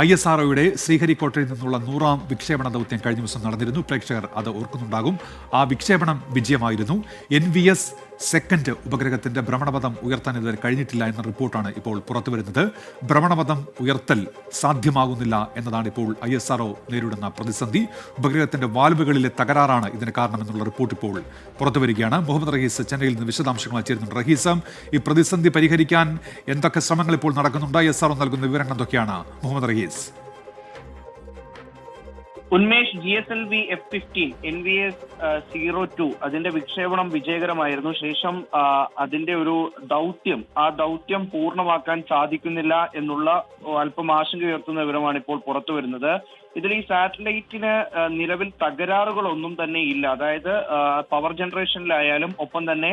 I S R ഒയുടെ ശ്രീഹരിക്കോട്ടയിൽ നിന്നുള്ള നൂറാം വിക്ഷേപണ ദൗത്യം കഴിഞ്ഞ ദിവസം നടന്നിരുന്നു. പ്രേക്ഷകർ അത് ഓർക്കുന്നുണ്ടാകും. ആ വിക്ഷേപണം വിജയമായിരുന്നു. എൻ വി എസ് സെക്കൻഡ് ഉപഗ്രഹത്തിന്റെ ഭ്രമണപഥം ഉയർത്താൻ ഇതുവരെ കഴിഞ്ഞിട്ടില്ല എന്ന റിപ്പോർട്ടാണ് ഇപ്പോൾ പുറത്തുവരുന്നത് ഭ്രമണപഥം ഉയർത്തൽ സാധ്യമാകുന്നില്ല എന്നതാണ് ഇപ്പോൾ ഐ എസ് ആർഒ നേരിടുന്ന പ്രതിസന്ധി. ഉപഗ്രഹത്തിന്റെ വാൽവുകളിലെ തകരാറാണ് ഇതിന് കാരണമെന്നുള്ള റിപ്പോർട്ട് ഇപ്പോൾ പുറത്തുവരികയാണ് മുഹമ്മദ് റഹീസ് ചെന്നൈയിൽ നിന്ന് വിശദാംശങ്ങൾ ചേരുന്നുണ്ട്. റഹീസ് ഈ പ്രതിസന്ധി പരിഹരിക്കാൻ എന്തൊക്കെ ശ്രമങ്ങൾ ഇപ്പോൾ നടക്കുന്നുണ്ട്? ഐ എസ് ആർഒ നൽകുന്ന വിവരങ്ങൾ എന്തൊക്കെയാണ്? Muhammad Rahees. Unmesh G S L V F fifteen N V S zero two അതിന്റെ വിക്ഷേപണം വിജയകരമായിരുന്നു. ശേഷം അതിന്റെ ഒരു ദൗത്യം ആ ദൗത്യം പൂർണമാക്കാൻ സാധിക്കുന്നില്ല എന്നുള്ള അല്പം ആശങ്ക ഉയർത്തുന്ന വിവരമാണ് ഇപ്പോൾ പുറത്തു വരുന്നത്. ഇതിൽ ഈ സാറ്റലൈറ്റിന് നിലവിൽ തകരാറുകളൊന്നും തന്നെ ഇല്ല. അതായത് പവർ ജനറേഷനിലായാലും ഒപ്പം തന്നെ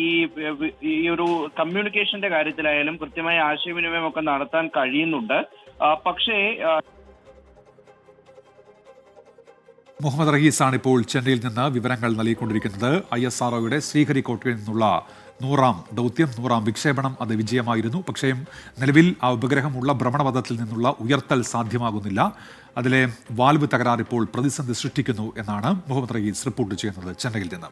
ഈ ഈ ഒരു കമ്മ്യൂണിക്കേഷന്റെ കാര്യത്തിലായാലും കൃത്യമായ ആശയവിനിമയം ഒക്കെ നടത്താൻ കഴിയുന്നുണ്ട്. പക്ഷേ മുഹമ്മദ് റഹീസാണ് ഇപ്പോൾ ചെന്നൈയിൽ നിന്ന് വിവരങ്ങൾ നൽകിക്കൊണ്ടിരിക്കുന്നത്. ഐ എസ് ആർഒയുടെ ശ്രീഹരിക്കോട്ടയിൽ നിന്നുള്ള നൂറാം ദൗത്യം നൂറാം വിക്ഷേപണം അത് വിജയമായിരുന്നു. പക്ഷേ നിലവിൽ ആ ഉപഗ്രഹമുള്ള ഭ്രമണപഥത്തിൽ നിന്നുള്ള ഉയർത്തൽ സാധ്യമാകുന്നില്ല. അതിലെ വാൽവ് തകരാർ ഇപ്പോൾ പ്രതിസന്ധി സൃഷ്ടിക്കുന്നു എന്നാണ് മുഹമ്മദ് റഹീസ് റിപ്പോർട്ട് ചെയ്യുന്നത് ചെന്നൈയിൽ നിന്ന്.